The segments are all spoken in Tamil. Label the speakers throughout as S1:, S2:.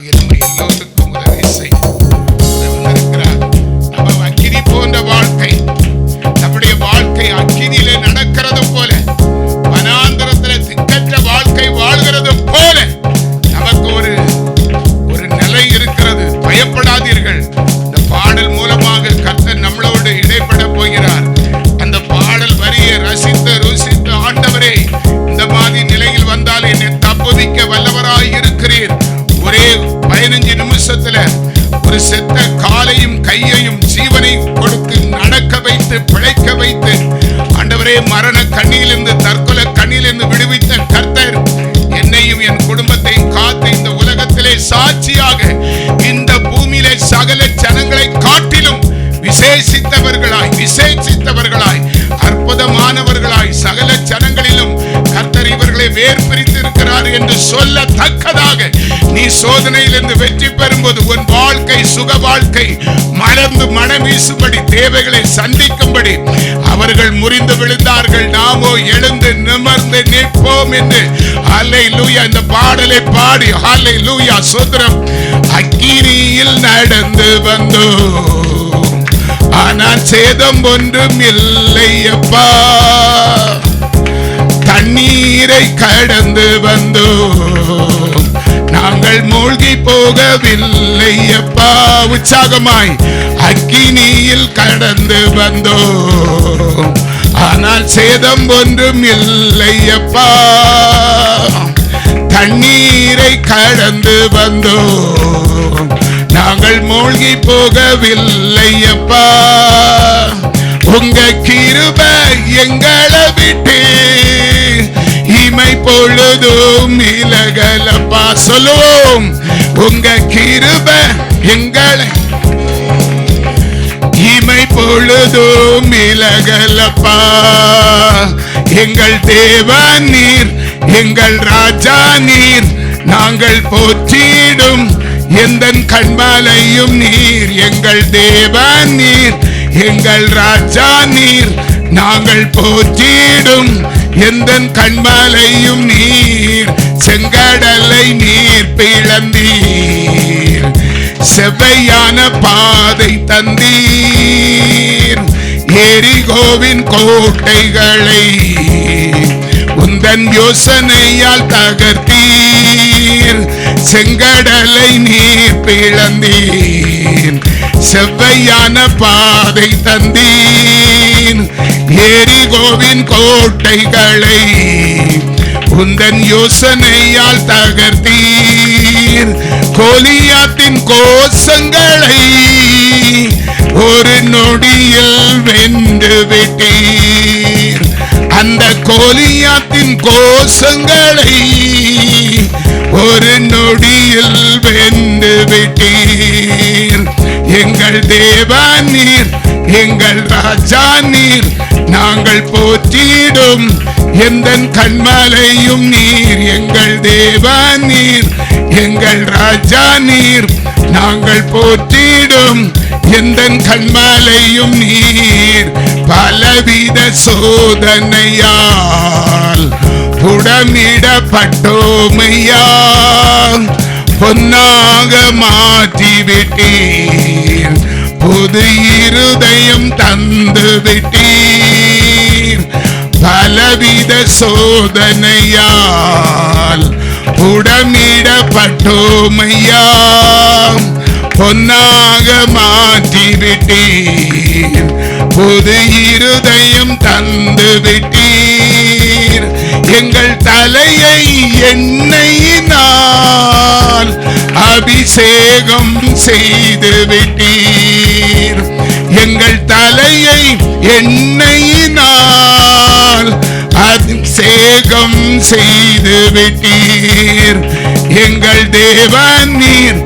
S1: Get, get loaded. வேர் பிரித்து இருக்கிறார் பிரித்திருக்கிறார் என்று சொல்லத்தக்கதாக நீ சோதனையிலிருந்து வெற்றி பெறும்போது உன் வாழ்க்கை சுக வாழ்க்கை மலர்ந்து மனம் வீசும்படி தேவைகளை சந்திக்கும்படி அவர்கள் முறிந்து விழுந்தார்கள். நாமோ எழுந்து நிமர்ந்து நிற்போம் என்று அலை லூயா இந்த பாடலை பாடி அலை லூயா சுதரம் அக்கிரியில் நடந்து வந்தோம் ஆனால் சேதம் ஒன்றும் இல்லை அப்பா. தண்ணீரை கடந்து வந்தோம் நாங்கள் மூழ்கி போகவில்லை அப்பா. உற்சாகமாய் அக்கினியில் கடந்து வந்தோம் ஆனால் சேதம் ஒன்றும் இல்லை அப்பா. தண்ணீரை கடந்து வந்தோம் நாங்கள் மூழ்கி போகவில்லை அப்பா. உங்க கிருப எங்களை விட்டு இமை பொழுதும் இலகலப்பா சொல்லுவோம் உங்க கிருப எங்களை இமை பொழுதும் இலகலப்பா எங்கள் தேவன் நீர் எங்கள் ராஜா நீர் நாங்கள் போற்றிடும் எந்த கண்மாலையும் நீர். எங்கள் தேவன் நீர் எங்கள் ராஜா நீர் நாங்கள் போற்றிடும். எந்த கண்மலையும் நீர் செங்கடலை நீர் பிளந்தீர். செவ்வையான பாதை தந்தீர். எரிகோவின் கோட்டைகளை உந்தன் யோசனையால் தகர்த்தீர். செங்கடலை நீர் பிளந்தீர். செவ்வையான பாதை தந்தீன். எரிகோவின் கோட்டைகளை உந்தன் யோசனையால் தகர்த்தீர். கோலியாத்தின் கோஷங்களை ஒரு நொடியில் வென்று விட்டீர். அந்த கோலியாத்தின் கோஷங்களை ஒரு நொடியில் வென்று விட்டீர். எங்கள் தேவ நீர் எங்கள் ராஜா நீர் நாங்கள் போற்றிடும் எந்த கண்மலையும் நீர். எங்கள் தேவ நீர் எங்கள் ராஜா நீர் நாங்கள் போற்றிடும் எந்த கண்மலையும் நீர். பலவித சோதனையால் புடமிடப்பட்டோமையா. பொன்னாக மாற்றிவிட்டீர். புது இருதயம் தந்து விட்டீர் பலவித சோதனையால் புடமிடப்பட்டோமையா பொன்னாக மாற்றிவிட்டீர். புது இருதயம் தந்து விட்டீர் எங்கள் தலையை எண்ணெயினால் அபிஷேகம் செய்து விட்டீர். எங்கள் தலையை எண்ணெயினால் அபிஷேகம் செய்து விட்டீர். எங்கள் தேவன் நீர்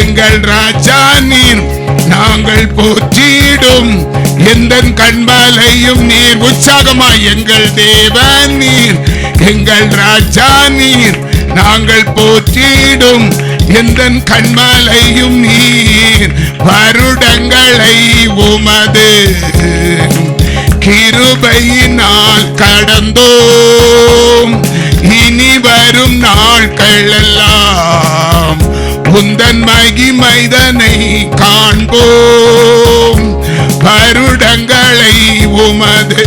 S1: எங்கள் ராஜா நீர் நாங்கள் போற்றிடும். எந்த கண்மலையும் நீர் உற்சாகமாய் எங்கள் தேவன் நீர் எங்கள் ராஜா நீர் நாங்கள் போற்றிடும் எந்த கண்மலையும் நீர். வருடங்களை உமது கிருபையினால் கடந்தோம். இனி வரும் நாட்களெல்லாம் உந்தன் மகிமைதனை காண்போம். வருடங்களை உமது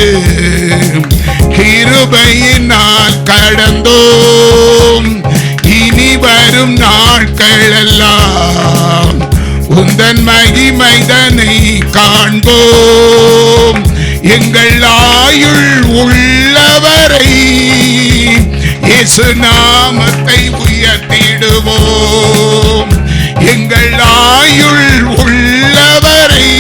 S1: கிருபையினால் கடந்தோம். இனி வரும் நாட்கள் எல்லாம் உந்தன் மகிமைதனை காண்போம். எங்கள் ஆயுள் உள்ளவரை இயேசு நாமத்தை உயர்த்திடுவோம். எங்கள் ஆயுள் உள்ளவரை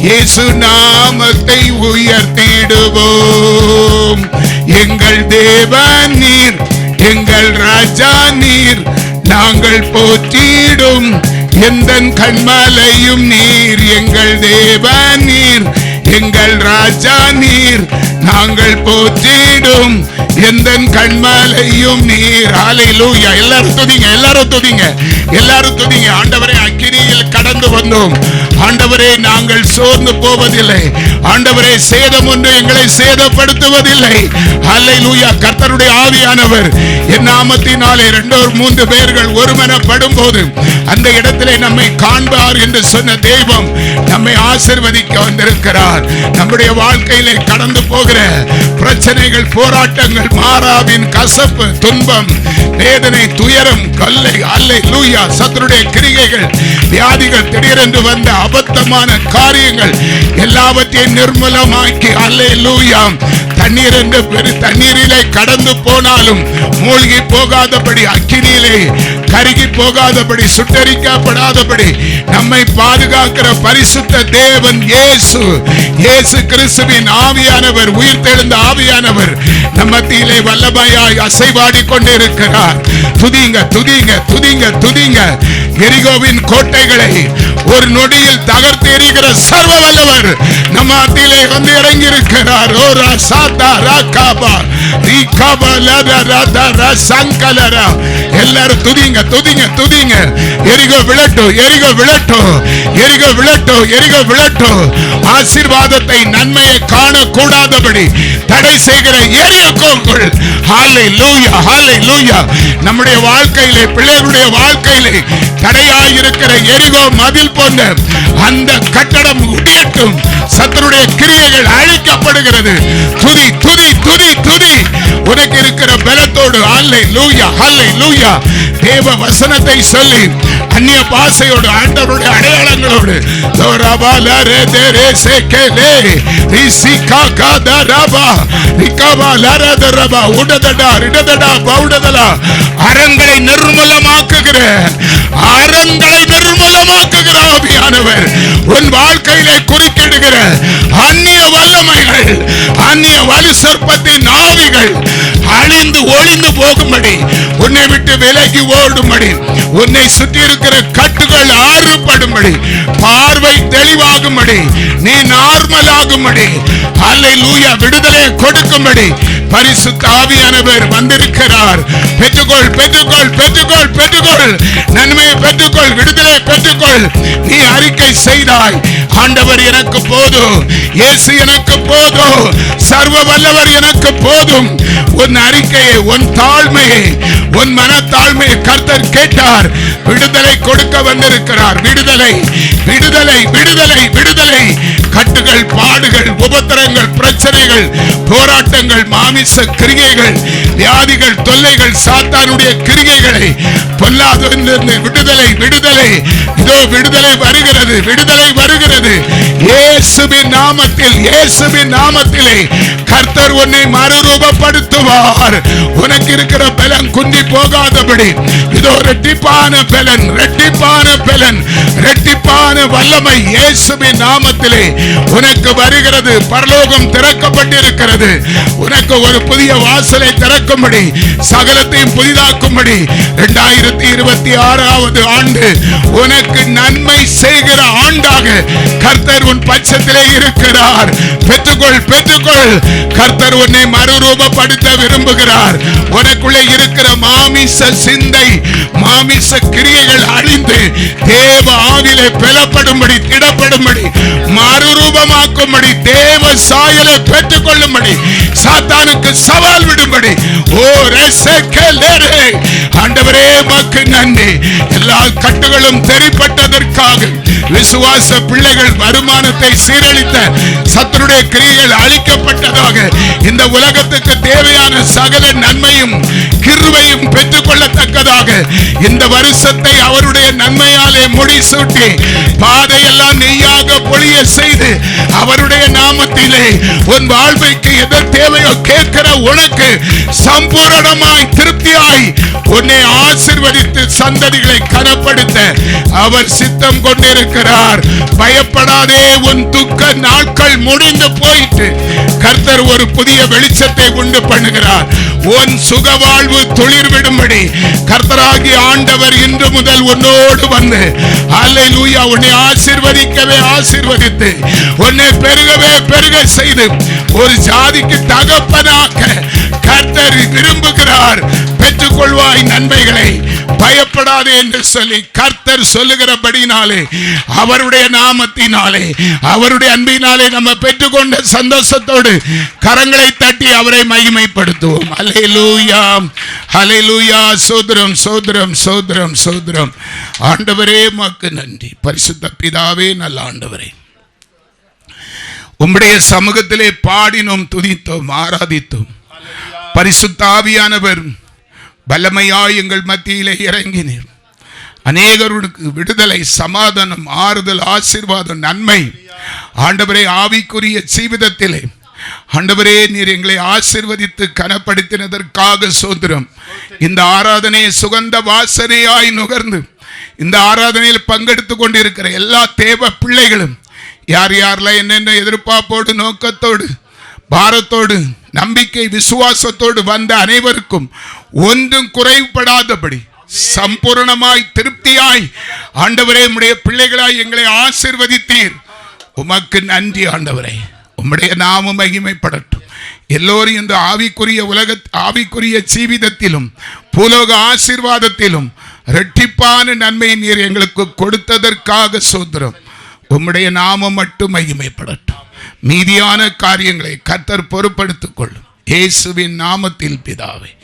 S1: இயேசு நாமத்தை உயர்த்திடுவோம். எங்கள் நீர் எங்கள் ராஜா நீர் நாங்கள் போற்றிடும். எந்த கண்மலையும் நீர் எங்கள் தேவன் நீர் எங்கள் ராஜா நீர் நாங்கள் போற்றிடும். எந்த கண்மலையும் நீர். ஹalleluya எல்லாரும் துதிங்க எல்லாரும் துதிங்க எல்லாரும் துதிங்க. ஆண்டவரை அக்கினி கடந்து வந்தோம். ஆண்டவரே நாங்கள் சோர்ந்து போவதில்லை. ஆண்டவரே சேதம் ஒன்று எங்களை சேதப்படுத்துவதில்லை. அல்லை லூயா கர்த்தருடைய ஆவியானவர் என் நாமத்தினாலே ரெண்டோர் மூன்று பேர்கள் ஒருமனப்படும் போது அந்த இடத்திலே நம்மை காண்பார் என்று சொன்ன தெய்வம் நம்மை ஆசிர்வதிக்க வந்திருக்கிறார். நம்முடைய வாழ்க்கையிலே கடந்து போகிற பிரச்சனைகள் போராட்டங்கள் மாறாவின் கசப்பு துன்பம் வேதனை துயரம் கொல்லை அல்லை லூயா சத்துருடைய கிரிகைகள் வியாதிகள் திடீரென்று வந்த அபத்தமான காரியங்கள் எல்லாவற்றையும் நிர்மூலமாக்கி அல்லை லூயாம் தண்ணீர் என்று பெரு தண்ணீரிலே கடந்து போனாலும் மூழ்கி போகாதபடி அக்கினியிலே கருகி போகாதபடி சுட்டரிக்கப்படாதபடி நம்மை பாதுகாக்கிற பரிசுத்த தேவன் இயேசு. இயேசு கிறிஸ்துவின் ஆவியானவர் உயிர்த்தெழுந்த ஆவியானவர் நம்ம மத்தியிலே வல்லமையாய் அசைவாடி கொண்டிருக்கிறார். துதிங்க துதிங்க துதிங்க துதிங்க. எரிகோவின் கோட்டைகளை ஒரு நொடியில் தகர்த்து எறிகிற சர்வ வல்லவர் நம்ம அத்திலே வந்து இறங்கி இருக்கிறார் ஓ ராசாதா ராகாபா ரீகாபா லதா ராதா ரசங்கலரா எல்லாரும் துதிங்க துதிங்க துதிங்க. எரிகோ விழட்டும் எரிகோ விழட்டும். எரிகோ விழட்டும் எரிகோ விழட்டும். ஆசீர்வாதத்தை நன்மையை காணக்கூடாதபடி தடை செய்கிற நம்முடைய வாழ்க்கையிலே பிள்ளைகளுடைய வாழ்க்கையிலே தடையாயிருக்கிற எரிகோ மதில் போன்ற அந்த கட்டடம் உடையட்டும் சத்தருடைய கிரியைகள் அழிக்கப்படுகிறது. துதி துதி துதி துதி. உனக்கு இருக்கிற பலத்தோடு ஹல்லை லூயா ஹல்லை லூயா தேவ வசனத்தை சொல்லி அந்நிய பாசையோடு ஆண்டவருடைய அடையாளங்களோடு. தோரபால ரே தே பவுடதலா அரங்களை நிர்மூலமாக்குகிற அரங்களை நிர்மூலமாக்குகிற ஆவியானவர் உன் வாழ்க்கையிலே குறுக்கிடுகிற அந்நிய வல்லமைகள் அந்நிய வலு சொற்பத்தின் ஆவிகள் அழிந்து ஒளிந்து போகும்படி உன்னை விட்டு விலகி ஓடும்படி உன்னை சுற்றி இருக்கிற கட்டுகள் ஆறுபடும்படி பார்வை தெளிவாகும்படி நீ நார்மல் ஆகும்படி அல்லை லூயா விடுதலை கொடுக்கும்படி பரிசு தாவியானவர் வந்திருக்கிறார். பெற்றுக்கொள் பெற்றுக்கொள் பெற்றுக்கொள் பெற்றுக்கொள். நன்மையை பெற்றுக்கொள் விடுதலை பெற்றுக்கொள். நீ அறிக்கை செய்தாய். ஆண்டவர் எனக்கு போதும். இயேசு எனக்கு போதும். சர்வ வல்லவர் எனக்கு போதும். உன் அறிக்கையை உன் தாழ்மையை உன் மனத்தாழ்மையை கர்த்தர் கேட்டார். விடுதலை கொடுக்க வந்திருக்கிறார். விடுதலை விடுதலை விடுதலை விடுதலை. கட்டுகள் பாடுகள் உபத்திரங்கள் பிரச்சனைகள் போராட்டங்கள் மாமிச கிரிகைகள் வியாதிகள் தொல்லைகள் சாத்தானுடைய கிரிகைகளை பொல்லாதிருந்து விடுதலை விடுதலை. இதோ விடுதலை வருகிறது விடுதலை வருகிறது. இயேசுவின் நாமத்தில் இயேசுவின் நாமத்திலே கர்த்தர் உன்னை மறுரூபப்படுத்துவார். உனக்கு இருக்கிற பலம் குந்தி போகாதபடி. இதோ ரெட்டிப்பான பலன் ரெட்டிப்பான பலன் ரெட்டிப்பான வல்லமை இயேசுவின் நாமத்திலே. உனக்கு வருகிறது பரலோகம் திறக்கப்பட்டிருக்கிறது. உனக்கு ஒரு புதிய வாசலை திறக்கும்படி சகலத்தையும் புதிதாக்கும்படி இரண்டாயிரத்தி இருபத்தி ஆறாவது ஆண்டு உனக்கு நன்மை செய்கிற ஆண்டாக கர்த்தர் உன் பட்சத்திலே இருக்கிறார். பெற்றுக்கொள் பெற்றுக்கொள். கர்த்தர் உன்னை மறுரூபப்படுத்த விரும்புகிறார். உனக்குள்ளே இருக்கிற மாமிச சிந்தை மாமிச கிரியை நீங்கள் அறிந்து தேவ ஆவிலே பெலப்படும்படி திடப்படும்படி மறுரூபமாக்கும்படி தேவ சாயலை பெற்றுக் கொள்ளும்படி சாத்தானுக்கு சவால் விடும்படி. ஓ ஆண்டவரே மக்கு நன்றி. எல்லா கட்டுகளும் தெரிப்பட்டதற்காக விசுவாச பிள்ளைகள் வருமானத்தை சீரழித்த சத்துருடைய கிரியைகள் அழிக்கப்பட்டதாக இந்த உலகத்துக்கு தேவையான சகல நன்மையும் கிருவையும் பெற்றுக் கொள்ளத்தக்கதாக இந்த வருஷத்தை அவருடைய நன்மையாலே முடிசூட்டி பாதையெல்லாம் நெய்யாக பொழிய செய்து அவருடைய நாமத்திலே உன் வாழ்வைக்கு எது தேவையோ கேட்கிற உனக்கு சம்பூரணமாய் திருப்தியாய் உன்னை ஆசிர்வதித்து சந்ததிகளை கனப்படுத்த அவர் சித்தம் கொண்டிருக்கிறார். பயப்படாதே உன் துக்க நாட்கள் முடிந்து போயிட்டு கர்த்தர் ஒரு புதிய வெளிச்சத்தை உண்டு பண்ணுகிறார். உன் சுக வாழ்வு துளிர் விடும்படி கர்த்தராகி ஆண்டவர் இன்று முதல் உன்னோடு வந்து அல்லேலூயா உன்னை ஆசிர்வதிக்கவே ஆசிர்வதித்து உன்னை பெருகவே பெருக செய்து ஒரு ஜாதிக்கு தகப்பனாக்க கர்த்தர் விரும்புகிறார். பெற்றுக்கொள்வாய் நன்மைகளை பயப்படாது என்று சொல்லி கர்த்தர் சொல்லுகிறபடினாலே அவருடைய நாமத்தினாலே அவருடைய அன்பினாலே நம்ம பெற்றுக்கொண்ட சந்தோஷத்தோடு கரங்களை தட்டி அவரை மகிமைப்படுத்துவோம். அலை லூயாம் அலை லூயா சோதரம் சோதரம் சோதரம் சோதரம். ஆண்டவரே மக்கு நன்றி. பரிசுத்த பிதாவே நல்ல ஆண்டவரே. உம்முடைய சமூகத்திலே பாடினோம் துதித்தோம் ஆராதித்தோம். பரிசுத்தாவியானவர் பலமையாய் எங்கள் மத்தியிலே இறங்கினீர். அநேகருக்கு விடுதலை சமாதானம் ஆறுதல் ஆசீர்வாதம் நன்மை. ஆண்டவரே ஆவிக்குரிய ஜீவிதத்திலே. ஆண்டவரே நீர் எங்களை ஆசீர்வதித்து கனப்படுத்தினதற்காக சோதரம் இந்த ஆராதனையை சுகந்த வாசனையாய் நுகர்ந்து இந்த ஆராதனையில் பங்கெடுத்து கொண்டிருக்கிற எல்லா தேவ பிள்ளைகளும் யார் யாரெல்லாம் என்னென்ன எதிர்பார்ப்போடு நோக்கத்தோடு பாரத்தோடு நம்பிக்கை விசுவாசத்தோடு வந்த அனைவருக்கும் ஒன்றும் குறைபடாதபடி சம்பூர்ணமாய் திருப்தியாய் ஆண்டவரே உடைய பிள்ளைகளாய் எங்களை ஆசிர்வதித்தீர். உமக்கு நன்றி ஆண்டவரே. உம்முடைய நாமம் மகிமைப்படட்டும். எல்லோரும் இந்த ஆவிக்குரிய உலக ஆவிக்குரிய ஜீவிதத்திலும் பூலோக ஆசீர்வாதத்திலும் இரட்டிப்பான நன்மையின் நீர் எங்களுக்கு கொடுத்ததற்காக சோதரம் உம்முடைய நாமம் மட்டும் மகிமைப்படட்டும். மீதியான காரியங்களை கர்த்தர் பொறுப்படுத்திக் கொள்ளும். இயேசுவின் நாமத்தில் பிதாவை.